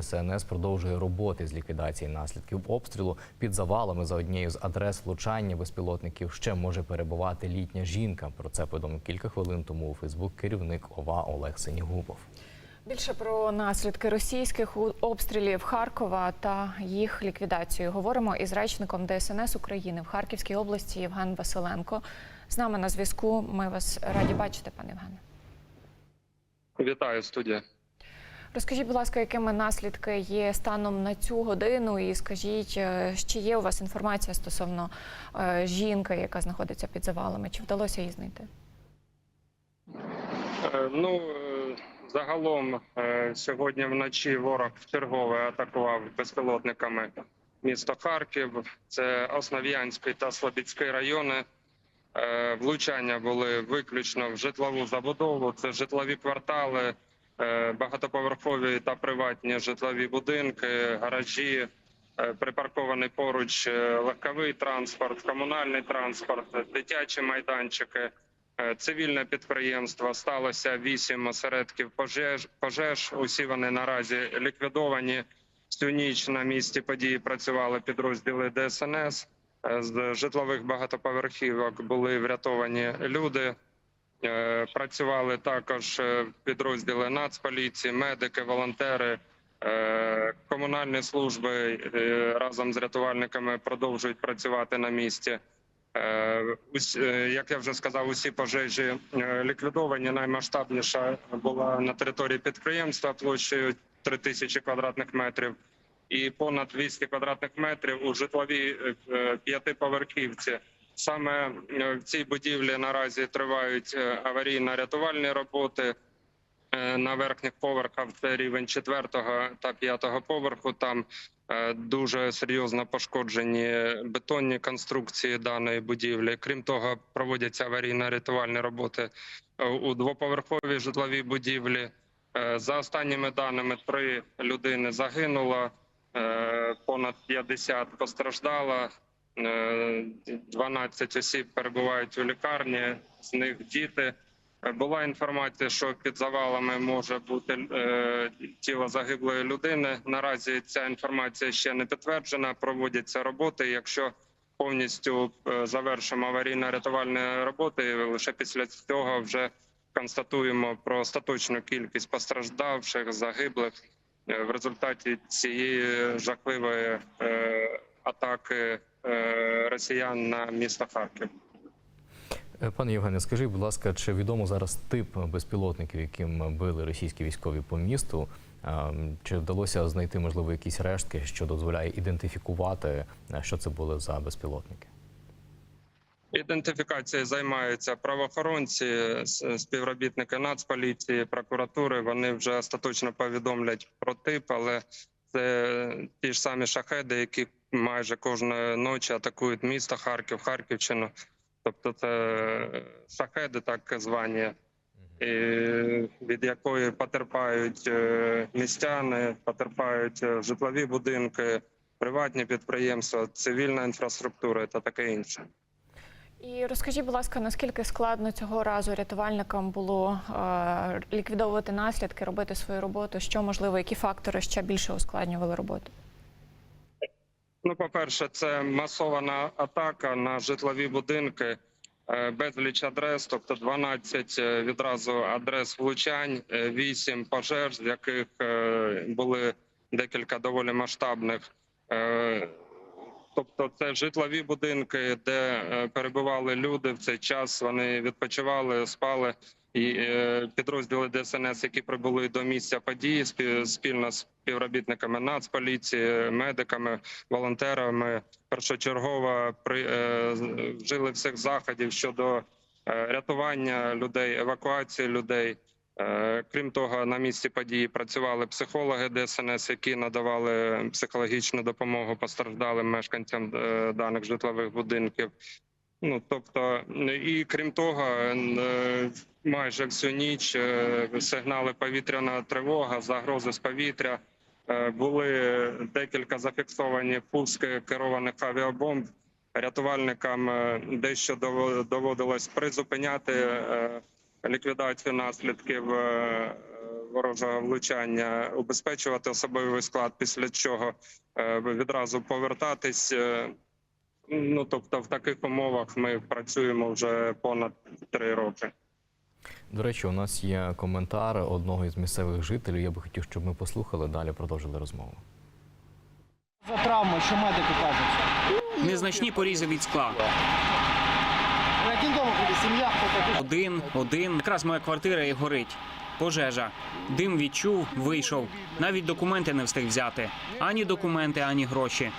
ДСНС продовжує роботи з ліквідації наслідків обстрілу під завалами за однією з адрес влучання безпілотників. Ще може перебувати літня жінка. Про це повідомив кілька хвилин тому у Фейсбук керівник ОВА Олег Синігубов. Більше про наслідки російських обстрілів Харкова та їх ліквідацію говоримо із речником ДСНС України в Харківській області Євген Василенко. З нами на зв'язку. Ми вас раді бачити, пане Євгене. Вітаю студія. Розкажіть, будь ласка, якими наслідки є станом на цю годину, і скажіть, е, чи є у вас інформація стосовно е, жінки, яка знаходиться під завалами? Чи вдалося її знайти? Е, Ну загалом сьогодні вночі ворог вчергове атакував безпілотниками місто Харків. Це Основ'янський та Слобідський райони. Влучання були виключно в житлову забудову. Це житлові квартали, багатоповерхові та приватні житлові будинки, гаражі. е, Припаркований поруч е, легковий транспорт, комунальний транспорт, дитячі майданчики. Е, Цивільне підприємство сталося вісім осередків пожеж. Пожеж усі вони наразі ліквідовані. Всю ніч на місці події працювали підрозділи ДСНС. Е, З житлових багатоповерхівок були врятовані люди. Е, Працювали також е, підрозділи Нацполіції, медики, волонтери. Е, Комунальні служби разом з рятувальниками продовжують працювати на місці. Як я вже сказав, усі пожежі ліквідовані. Наймасштабніша була на території підприємства площею 3000 квадратних метрів і понад 200 квадратних метрів у житловій п'ятиповерхівці. Саме е, в цій будівлі наразі тривають е, аварійно-рятувальні роботи. Е, На верхніх поверхах рівень четвертого та п'ятого поверху. Там дуже серйозно пошкоджені бетонні конструкції даної будівлі. Крім того, проводяться аварійно-рятувальні роботи у двоповерховій житловій будівлі. За останніми даними, три людини загинуло, понад 50 постраждало. Е, 12 осіб перебувають у лікарні, з них діти. Е, Була інформація, що під завалами може бути е, тіло загиблої людини. Наразі ця інформація ще не підтверджена. Проводяться роботи. Якщо повністю е, завершимо аварійно-рятувальні роботи, лише після цього вже констатуємо про остаточну кількість постраждавших, загиблих е, в результаті цієї жахливої е, атаки е, росіян на місто Харків. Е, Пане Євгене, скажіть, будь ласка, чи відомо зараз тип безпілотників, яким били російські військові по місту? Чи вдалося знайти можливо якісь рештки, що дозволяє ідентифікувати, е, що це були за безпілотники? Ідентифікацією займаються правоохоронці, співробітники Нацполіції, прокуратури. Вони вже остаточно повідомлять про тип, але це ті ж самі шахеди, які майже кожної ночі атакують місто Харків, Харківщину. Тобто, це шахеди, так звані, і від якої потерпають е, містяни, потерпають е, житлові будинки, приватні підприємства, цивільна інфраструктура та таке інше. І розкажіть, будь ласка, наскільки складно цього разу рятувальникам було е, ліквідовувати наслідки, робити свою роботу? Що можливо, які фактори ще більше ускладнювали роботу? Ну, по-перше, це масована атака на житлові будинки, е, безліч адрес, тобто 12 е, відразу адрес влучань, 8 пожеж, з яких е, були декілька доволі масштабних. Тобто, це житлові будинки, де е, перебували люди в цей час. Вони відпочивали, спали. І е, підрозділи ДСНС, які прибули до місця події, спі- спільно з співробітниками Нацполіції, медиками, волонтерами, першочергово при е, вжили всіх заходів щодо рятування людей, евакуації людей. Е, Крім того, на місці події працювали психологи ДСНС, які надавали психологічну допомогу постраждалим мешканцям е, даних житлових будинків. Ну тобто, і крім того, е, майже всю ніч сигнали повітряна тривога, загрози з повітря. Були декілька зафіксовані пуски керованих авіабомб. Рятувальникам дещо дово- доводилось призупиняти ліквідацію наслідків е, ворожого влучання, убезпечувати особовий склад, після чого е, відразу повертатись. Е, Ну тобто, в таких умовах ми працюємо вже понад три роки. До речі, у нас є коментар одного із місцевих жителів. Я би хотів, щоб ми послухали далі, продовжили розмову. За травми, що медики кажуть? Незначні порізи від скла. Один дома буде, сім'я. Один, один. Якраз моя квартира і горить. Пожежа. Дим відчув, вийшов. Навіть документи не встиг взяти. Ані документи, ані гроші.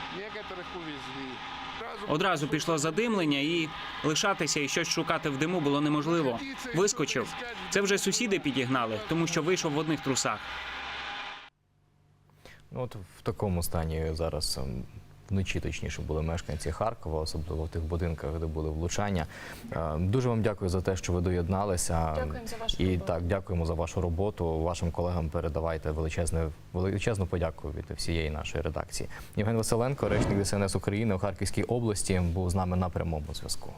Одразу пішло задимлення, і лишатися і щось шукати в диму було неможливо. Вискочив. Це вже сусіди підігнали, тому що вийшов в одних трусах. Ну, от в такому стані зараз ем, вночі точніше були мешканці Харкова, особливо в тих будинках, де були влучання. Е, Дуже вам дякую за те, що ви доєдналися. Дякуємо за вашу і роботу. так, дякуємо за вашу роботу. Вашим колегам передавайте величезне величезну подяку від всієї нашої редакції. Євген Василенко, речник ДСНС України у Харківській області, був з нами на прямому зв'язку.